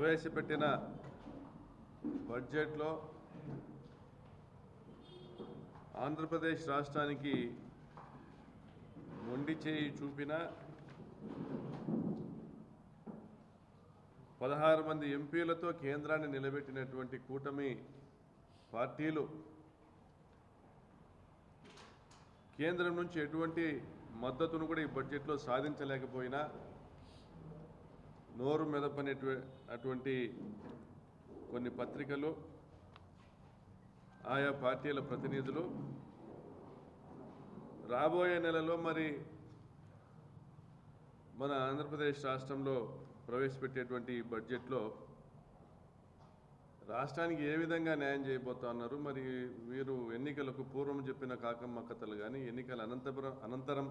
ప్రవేశపెట్టిన బడ్జెట్లో ఆంధ్రప్రదేశ్ రాష్ట్రానికి మొండి చేయి చూపిన పదహారు మంది ఎంపీలతో కేంద్రాన్ని నిలబెట్టినటువంటి కూటమి పార్టీలు కేంద్రం నుంచి ఎటువంటి మద్దతును కూడా ఈ బడ్జెట్లో సాధించలేకపోయినా నోరు మెదపనేటు అటువంటి కొన్ని పత్రికలు ఆయా పార్టీల ప్రతినిధులు రాబోయే నెలలో మరి మన ఆంధ్రప్రదేశ్ రాష్ట్రంలో ప్రవేశపెట్టేటువంటి ఈ బడ్జెట్లో రాష్ట్రానికి ఏ విధంగా న్యాయం చేయబోతా ఉన్నారు? మరి వీరు ఎన్నికలకు పూర్వం చెప్పిన కాకమ్మ కథలు కానీ ఎన్నికల అనంతపురం అనంతరం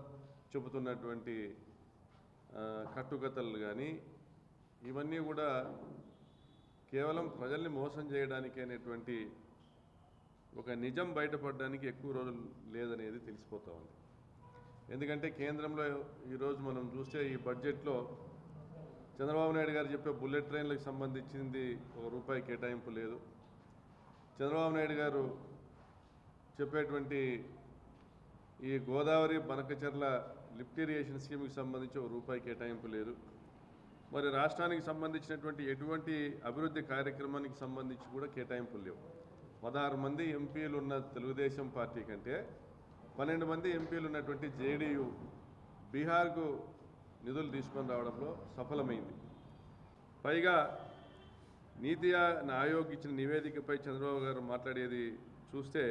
చెబుతున్నటువంటి కట్టుకథలు కానీ ఇవన్నీ కూడా కేవలం ప్రజల్ని మోసం చేయడానికి అనేటువంటి ఒక నిజం బయటపడడానికి ఎక్కువ రోజులు లేదనేది తెలిసిపోతా ఉంది. ఎందుకంటే కేంద్రంలో ఈరోజు మనం చూస్తే ఈ బడ్జెట్లో చంద్రబాబు నాయుడు గారు చెప్పే బుల్లెట్ ట్రైన్లకు సంబంధించింది ఒక రూపాయి కేటాయింపు లేదు. చంద్రబాబు నాయుడు గారు చెప్పేటువంటి ఈ గోదావరి బనకచర్ల లిఫ్ట్ ఇరిగేషన్ స్కీమ్కి సంబంధించి ఒక రూపాయి కేటాయింపు లేదు. మరి రాష్ట్రానికి సంబంధించినటువంటి ఎటువంటి అభివృద్ధి కార్యక్రమానికి సంబంధించి కూడా కేటాయింపులు లేవు. పదహారు మంది ఎంపీలు ఉన్న తెలుగుదేశం పార్టీ కంటే పన్నెండు మంది ఎంపీలు ఉన్నటువంటి జేడీయూ బీహార్కు నిధులు తీసుకొని రావడంలో సఫలమైంది. పైగా నీతి ఆయోగ్ ఇచ్చిన నివేదికపై చంద్రబాబు గారు మాట్లాడేది చూస్తే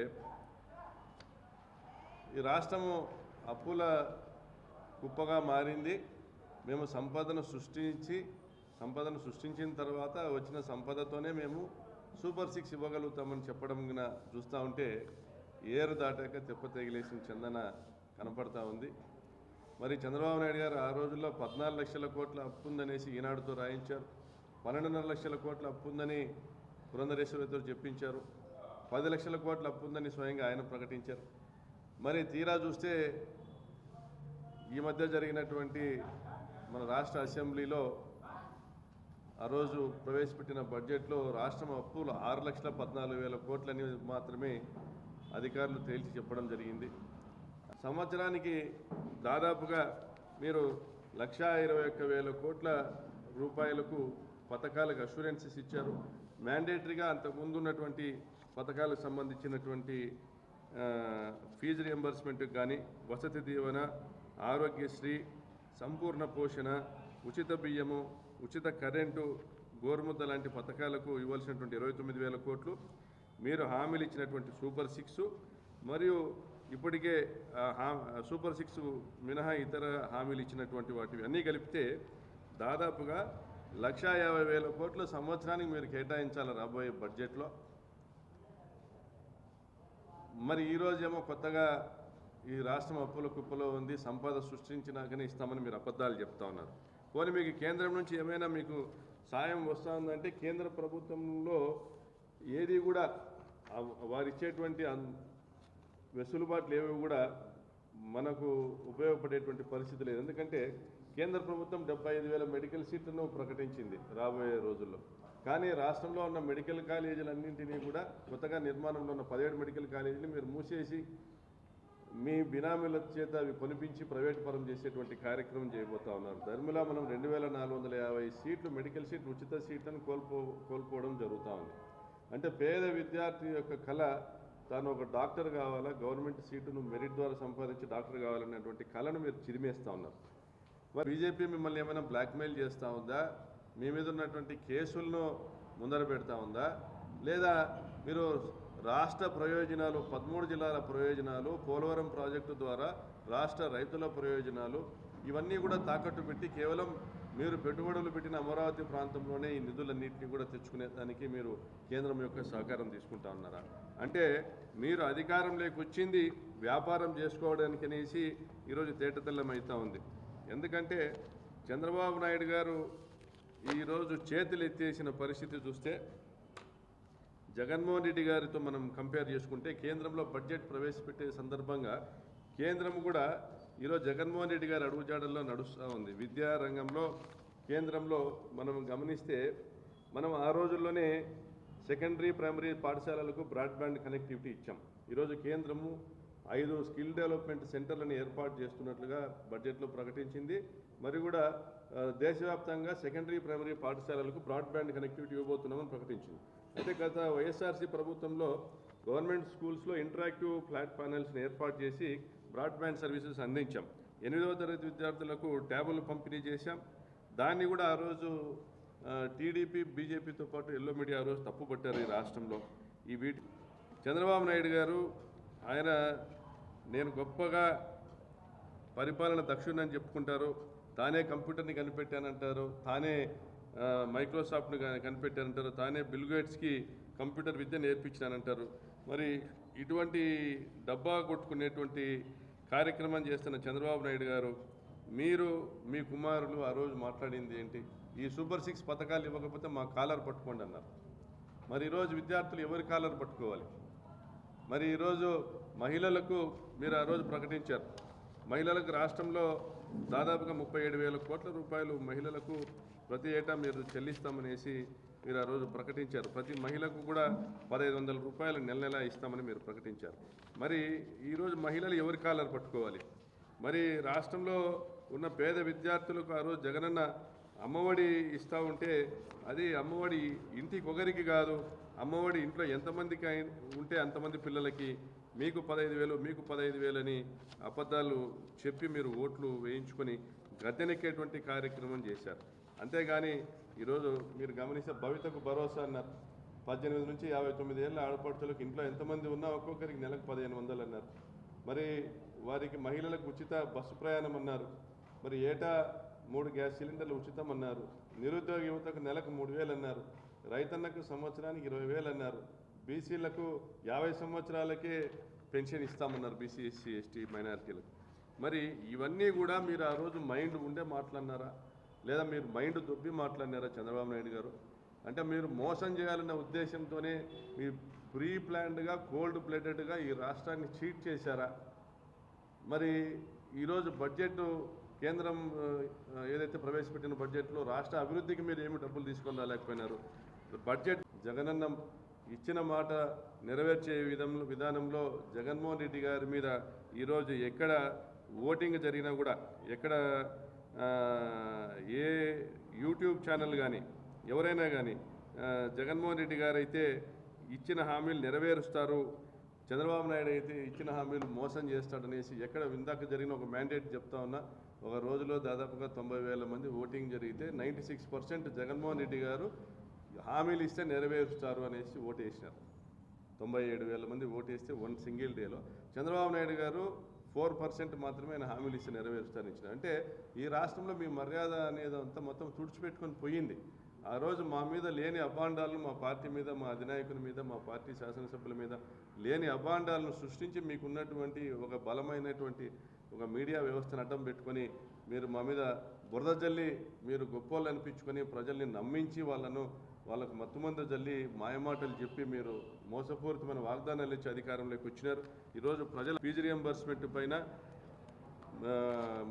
ఈ రాష్ట్రము అప్పుల కుప్పగా మారింది. మేము సంపదను సృష్టించి సంపదను సృష్టించిన తర్వాత వచ్చిన సంపదతోనే మేము సూపర్ సిక్స్ ఇవ్వగలుగుతామని చెప్పడం చూస్తూ ఉంటే ఏరు దాటాక తెప్ప తెగిలేసిన చందన కనపడతా ఉంది. మరి చంద్రబాబు నాయుడు గారు ఆ రోజుల్లో పద్నాలుగు లక్షల కోట్ల అప్పు ఉందనేసి ఈనాడుతో రాయించారు. పన్నెండున్నర లక్షల కోట్ల అప్పు ఉందని పురంధరేశ్వరితో చెప్పించారు. పది లక్షల కోట్ల అప్పు ఉందని స్వయంగా ఆయన ప్రకటించారు. మరి తీరా చూస్తే ఈ మధ్య జరిగినటువంటి మన రాష్ట్ర అసెంబ్లీలో ఆ రోజు ప్రవేశపెట్టిన బడ్జెట్లో రాష్ట్రం అప్పులు ఆరు లక్షల పద్నాలుగు వేల కోట్లని మాత్రమే అధికారులు తేల్చి చెప్పడం జరిగింది. సంవత్సరానికి దాదాపుగా మీరు లక్షా ఇరవై ఒక్క వేల కోట్ల రూపాయలకు పథకాలకు అష్యూరెన్సెస్ ఇచ్చారు. మ్యాండేటరీగా అంతకుముందు ఉన్నటువంటి పథకాలకు సంబంధించినటువంటి ఫీజు రియంబర్స్మెంట్కి కానీ వసతి దీవెన ఆరోగ్యశ్రీ సంపూర్ణ పోషణ ఉచిత బియ్యము ఉచిత కరెంటు గోరుముద్ద లాంటి పథకాలకు ఇవ్వాల్సినటువంటి ఇరవై తొమ్మిది వేల కోట్లు. మీరు హామీలు ఇచ్చినటువంటి సూపర్ సిక్స్ మరియు ఇప్పటికే హా- సూపర్ సిక్స్ మినహా ఇతర హామీలు ఇచ్చినటువంటి వాటివి అన్నీ కలిపితే దాదాపుగా లక్షా యాభై వేల కోట్ల సంవత్సరానికి మీరు కేటాయించాలి రాబోయే బడ్జెట్లో. మరి ఈరోజేమో కొత్తగా ఈ రాష్ట్రం అప్పుల కుప్పలో ఉంది సంపద సృష్టించినాకనే ఇస్తామని మీరు అబద్ధాలు చెప్తా ఉన్నారు. పోనీ మీకు కేంద్రం నుంచి ఏమైనా మీకు సాయం వస్తూ ఉందంటే కేంద్ర ప్రభుత్వంలో ఏది కూడా వారు ఇచ్చేటువంటి వెసులుబాట్లు ఏవి కూడా మనకు ఉపయోగపడేటువంటి పరిస్థితి లేదు. ఎందుకంటే కేంద్ర ప్రభుత్వం డెబ్బై ఐదు వేల మెడికల్ సీట్లను ప్రకటించింది రాబోయే రోజుల్లో. కానీ రాష్ట్రంలో ఉన్న మెడికల్ కాలేజీలన్నింటినీ కూడా కొత్తగా నిర్మాణంలో ఉన్న పదిహేడు మెడికల్ కాలేజీని మీరు మూసేసి మీ బినామీల చేత అవి కొనిపించి ప్రైవేట్ పరం చేసేటువంటి కార్యక్రమం చేయబోతా ఉన్నారు ధర్మిలా మనం రెండు వేల నాలుగు వందల యాభై సీట్లు మెడికల్ సీట్లు ఉచిత సీట్లను కోల్పో కోల్పోవడం జరుగుతూ ఉంది. అంటే పేద విద్యార్థి యొక్క కళ తాను ఒక డాక్టర్ కావాలా గవర్నమెంట్ సీటును మెరిట్ ద్వారా సంపాదించి డాక్టర్ కావాలనేటువంటి కళను మీరు చిరిమేస్తూ ఉన్నారు. మరి బీజేపీ మిమ్మల్ని ఏమైనా బ్లాక్మెయిల్ చేస్తూ ఉందా? మీ మీద ఉన్నటువంటి కేసులను ముందర పెడతా ఉందా? లేదా మీరు రాష్ట్ర ప్రయోజనాలు పదమూడు జిల్లాల ప్రయోజనాలు పోలవరం ప్రాజెక్టు ద్వారా రాష్ట్ర రైతుల ప్రయోజనాలు ఇవన్నీ కూడా తాకట్టు పెట్టి కేవలం మీరు పెట్టుబడులు పెట్టిన అమరావతి ప్రాంతంలోనే ఈ నిధులన్నింటినీ కూడా తెచ్చుకునే దానికి మీరు కేంద్రం యొక్క సహకారం తీసుకుంటా ఉన్నారా? అంటే మీరు అధికారం వచ్చింది వ్యాపారం చేసుకోవడానికి అనేసి ఈరోజు తేటతెల్లం అవుతా ఉంది. ఎందుకంటే చంద్రబాబు నాయుడు గారు ఈరోజు చేతులు ఎత్తేసిన పరిస్థితి చూస్తే జగన్మోహన్ రెడ్డి గారితో మనం కంపేర్ చేసుకుంటే కేంద్రంలో బడ్జెట్ ప్రవేశపెట్టే సందర్భంగా కేంద్రం కూడా ఈరోజు జగన్మోహన్ రెడ్డి గారు అడుగుజాడల్లో నడుస్తూ ఉంది. విద్యా రంగంలో కేంద్రంలో మనం గమనిస్తే మనం ఆ రోజుల్లోనే సెకండరీ ప్రైమరీ పాఠశాలలకు బ్రాడ్బ్యాండ్ కనెక్టివిటీ ఇచ్చాం. ఈరోజు కేంద్రము ఐదు స్కిల్ డెవలప్మెంట్ సెంటర్లను ఏర్పాటు చేస్తున్నట్లుగా బడ్జెట్లో ప్రకటించింది. మరి కూడా దేశవ్యాప్తంగా సెకండరీ ప్రైమరీ పాఠశాలలకు బ్రాడ్బ్యాండ్ కనెక్టివిటీ ఇవ్వబోతున్నామని ప్రకటించింది. అయితే గత వైఎస్ఆర్సీ ప్రభుత్వంలో గవర్నమెంట్ స్కూల్స్లో ఇంటరాక్టివ్ ఫ్లాట్ ప్యానెల్స్ని ఏర్పాటు చేసి బ్రాడ్బ్యాండ్ సర్వీసెస్ అందించాం. ఎనిమిదవ తరగతి విద్యార్థులకు ట్యాబులు పంపిణీ చేశాం. దాన్ని కూడా ఆ రోజు టీడీపీ బీజేపీతో పాటు ఎల్లో మీడియా ఆ రోజు తప్పుపట్టారు ఈ రాష్ట్రంలో. ఈ వీటి చంద్రబాబు నాయుడు గారు ఆయన నేను గొప్పగా పరిపాలన దక్షుణ్ణని చెప్పుకుంటారు. తానే కంప్యూటర్ని కనిపెట్టానంటారు. తానే మైక్రోసాఫ్ట్ను కనిపెట్టారంటారు. తానే బిల్ గేట్స్కి కంప్యూటర్ విద్య నేర్పించినానంటారు. మరి ఇటువంటి డబ్బా కొట్టుకునేటువంటి కార్యక్రమం చేస్తున్న చంద్రబాబు నాయుడు గారు మీరు మీ కుమారులు ఆ రోజు మాట్లాడింది ఏంటి? ఈ సూపర్ సిక్స్ పథకాలు ఇవ్వకపోతే మా కాలర్ పట్టుకోండి అన్నారు. మరి ఈరోజు విద్యార్థులు ఎవరి కాలర్ పట్టుకోవాలి? మరి ఈరోజు మహిళలకు మీరు ఆ రోజు ప్రకటించారు. మహిళలకు రాష్ట్రంలో దాదాపుగా ముప్పై ఏడు వేల కోట్ల రూపాయలు మహిళలకు ప్రతి ఏటా మీరు చెల్లిస్తామనేసి మీరు ఆ రోజు ప్రకటించారు. ప్రతి మహిళకు కూడా పదహైదు వందల రూపాయలు నెల నెల ఇస్తామని మీరు ప్రకటించారు. మరి ఈరోజు మహిళలు ఎవరి కాలర్ పట్టుకోవాలి? మరి రాష్ట్రంలో ఉన్న పేద విద్యార్థులకు ఆ రోజు జగనన్న అమ్మఒడి ఇస్తూ ఉంటే అది అమ్మఒడి ఇంటికి ఒకరికి కాదు. అమ్మఒడి ఇంట్లో ఎంతమందికి ఉంటే అంతమంది పిల్లలకి మీకు పదహైదు వేలు మీకు పదహైదు వేలు అని అబద్ధాలు చెప్పి మీరు ఓట్లు వేయించుకొని గద్దెనెక్కేటువంటి కార్యక్రమం చేశారు. అంతేగాని ఈరోజు మీరు గమనిస్తే భవితకు భరోసా అన్నారు. పద్దెనిమిది నుంచి యాభై తొమ్మిది ఏళ్ళ ఆడపడుతులకు ఇంట్లో ఎంతమంది ఉన్నా ఒక్కొక్కరికి నెలకు పదిహేను వందలు అన్నారు. మరి వారికి మహిళలకు ఉచిత బస్సు ప్రయాణం అన్నారు. మరి ఏటా మూడు గ్యాస్ సిలిండర్లు ఉచితం అన్నారు. నిరుద్యోగ యువతకు నెలకు మూడు వేలు అన్నారు. రైతన్నకు సంవత్సరానికి ఇరవై వేలు అన్నారు. బీసీలకు యాభై సంవత్సరాలకే పెన్షన్ ఇస్తామన్నారు బీసీ ఎస్సీ ఎస్టీ మైనారిటీలకు. మరి ఇవన్నీ కూడా మీరు ఆ రోజు మైండ్ ఉండే మాట్లాడినారా లేదా మీరు మైండ్ దొబ్బి మాట్లాడినారా చంద్రబాబు నాయుడు గారు? అంటే మీరు మోసం చేయాలన్న ఉద్దేశంతోనే మీ ప్రీ ప్లాన్డ్గా కోల్డ్ ప్లేటెడ్గా ఈ రాష్ట్రాన్ని చీట్ చేశారా? మరి ఈరోజు బడ్జెట్ కేంద్రం ఏదైతే ప్రవేశపెట్టిన బడ్జెట్లో రాష్ట్ర అభివృద్ధికి మీరు ఏమి డబ్బులు తీసుకొని రాలేకపోయినారు? బడ్జెట్ జగనన్న ఇచ్చిన మాట నెరవేర్చే విధంలో విధానంలో జగన్మోహన్ రెడ్డి గారి మీద ఈరోజు ఎక్కడ ఓటింగ్ జరిగినా కూడా ఎక్కడ ఏ యూట్యూబ్ ఛానల్ కానీ ఎవరైనా కానీ జగన్మోహన్ రెడ్డి గారు అయితే ఇచ్చిన హామీలు నెరవేరుస్తారు. చంద్రబాబు నాయుడు అయితే ఇచ్చిన హామీలు మోసం చేస్తాడనేసి ఎక్కడ ఇందాక జరిగిన ఒక మ్యాండేట్ చెప్తా ఉన్నా ఒక రోజులో దాదాపుగా తొంభై వేల మంది ఓటింగ్ జరిగితే ninety six percent Jaganmohan Reddy గారు హామీలు ఇస్తే నెరవేరుస్తారు అనేసి ఓటు వేసినారు. తొంభై ఏడు వేల మంది ఓటు వేస్తే వన్ సింగిల్ డేలో. చంద్రబాబు నాయుడు గారు ఫోర్ పర్సెంట్ మాత్రమే ఆయన హామీలు ఇస్తే నెరవేరుస్తారని ఇచ్చిన అంటే ఈ రాష్ట్రంలో మీ మర్యాద అనేది అంతా మొత్తం తుడిచిపెట్టుకొని పోయింది. ఆ రోజు మా మీద లేని అభాండాలను మా పార్టీ మీద మా అధినాయకుని మీద మా పార్టీ శాసనసభ్యుల మీద లేని అభాండాలను సృష్టించి మీకున్నటువంటి ఒక బలమైనటువంటి ఒక మీడియా వ్యవస్థను అడ్డం పెట్టుకొని మీరు మా మీద బురద జల్లి మీరు గొప్పోళ్ళు అనిపించుకొని ప్రజల్ని నమ్మించి వాళ్ళను వాళ్ళకు మత్తుమందు జల్లి మాయమాటలు చెప్పి మీరు మోసపూరితమైన వాగ్దానాలు ఇచ్చి అధికారంలోకి వచ్చినారు. ఈరోజు ప్రజల ఫీజు రియంబర్స్మెంట్ పైన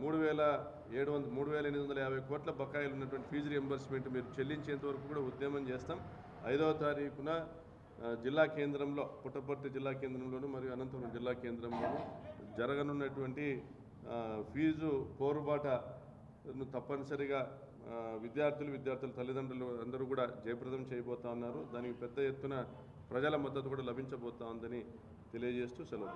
మూడు వేల ఏడు వందల మూడు వేల ఎనిమిది వందల యాభై కోట్ల బకాయిలు ఉన్నటువంటి ఫీజు రియంబర్స్మెంట్ మీరు చెల్లించేంత వరకు కూడా ఉద్యమం చేస్తాం. ఐదవ తారీఖున జిల్లా కేంద్రంలో పుట్టపర్తి జిల్లా కేంద్రంలోను మరియు అనంతపురం జిల్లా కేంద్రంలోను జరగనున్నటువంటి ఫీజు పోరుబాటను తప్పనిసరిగా విద్యార్థులు విద్యార్థుల తల్లిదండ్రులు అందరూ కూడా జయప్రదం చేయబోతా ఉన్నారు. దానికి పెద్ద ఎత్తున ప్రజల మద్దతు కూడా లభించబోతా ఉందని తెలియజేస్తూ సెలవు